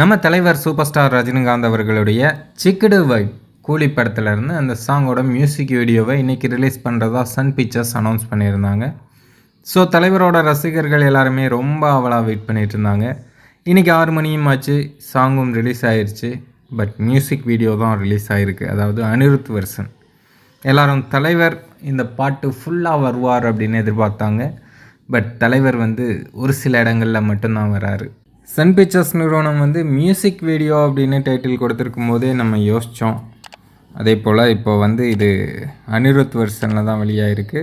நம்ம தலைவர் super star Rajinikanth அவர்களுடைய சிக்கடு வைப் கூலி படத்துலேருந்து அந்த சாங்கோட மியூசிக் வீடியோவை இன்றைக்கி ரிலீஸ் பண்ணுறதா சன் பிக்சர்ஸ் அனௌன்ஸ் பண்ணியிருந்தாங்க. ஸோ தலைவரோட ரசிகர்கள் எல்லாருமே ரொம்ப அவலாக வெயிட் பண்ணிகிட்டு இருந்தாங்க. இன்றைக்கி ஆறு மணியும் ஆச்சு சாங்கும் ரிலீஸ் ஆயிடுச்சு பட் மியூசிக் வீடியோ தான் ரிலீஸ் ஆகிருக்கு அதாவது அனிருத் வெர்சன் எல்லாரும் தலைவர் இந்த பாட்டு ஃபுல்லாக வருவார் அப்படின்னு எதிர்பார்த்தாங்க. பட் தலைவர் வந்து ஒரு சில இடங்களில் மட்டும்தான் வராரு. சன் பிக்சர்ஸ் நிறுவனம் வந்து மியூசிக் வீடியோ அப்படின்னு டைட்டில் கொடுத்துருக்கும் போதே நம்ம யோசித்தோம் அதே போல் இப்போ வந்து இது அனிருத் வெர்ஷனில் தான் வெளியாகிருக்கு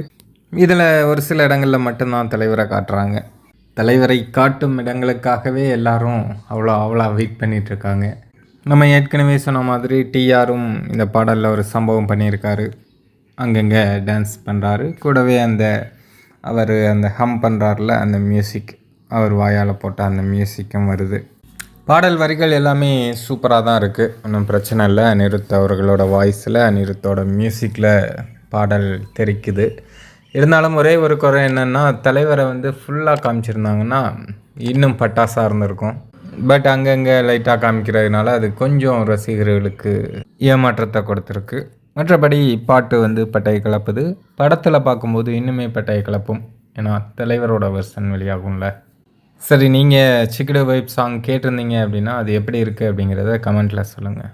இதில் ஒரு சில இடங்களில் மட்டும்தான் தலைவரை காட்டுறாங்க. தலைவரை காட்டும் இடங்களுக்காகவே எல்லாரும் அவ்வளோ அவ்வளோ வெயிட் பண்ணிகிட்ருக்காங்க நம்ம ஏற்கனவே சொன்ன மாதிரி டிஆரும் இந்த பாடலில் ஒரு சம்பவம் பண்ணியிருக்காரு. அங்கங்கே டான்ஸ் பண்ணுறாரு கூடவே அந்த அவர் அந்த ஹம் பண்ணுறாருல அந்த மியூசிக் அவர் வாயால் போட்ட அந்த மியூசிக்கும் வருது. பாடல் வரிகள் எல்லாமே சூப்பராக தான் இருக்குது ஒன்றும் பிரச்சனை இல்லை. அனிருத் அவர்களோட வாய்ஸில் அனிருத்தோட மியூசிக்கில் பாடல் தெரிக்குது. இருந்தாலும் ஒரே ஒரு குறை என்னென்னா தலைவரை வந்து ஃபுல்லாக காமிச்சிருந்தாங்கன்னா இன்னும் பட்டாசாக இருந்திருக்கும். பட் அங்கங்கே லைட்டாக காமிக்கிறதுனால அது கொஞ்சம் ரசிகர்களுக்கு ஏமாற்றத்தை கொடுத்துருக்கு. மற்றபடி பாட்டு வந்து பட்டையை கலப்புது. படத்தில் பார்க்கும்போது இன்னுமே பட்டையை கலப்பும். ஏன்னா தலைவரோட வெர்ஷன் வெளியாகும்ல. சரி நீங்கள் சிக்கடு வைப் சாங் கேட்டிருந்தீங்க அப்படின்னா அது எப்படி இருக்குது அப்படிங்கிறத கமெண்ட்டில் சொல்லுங்கள்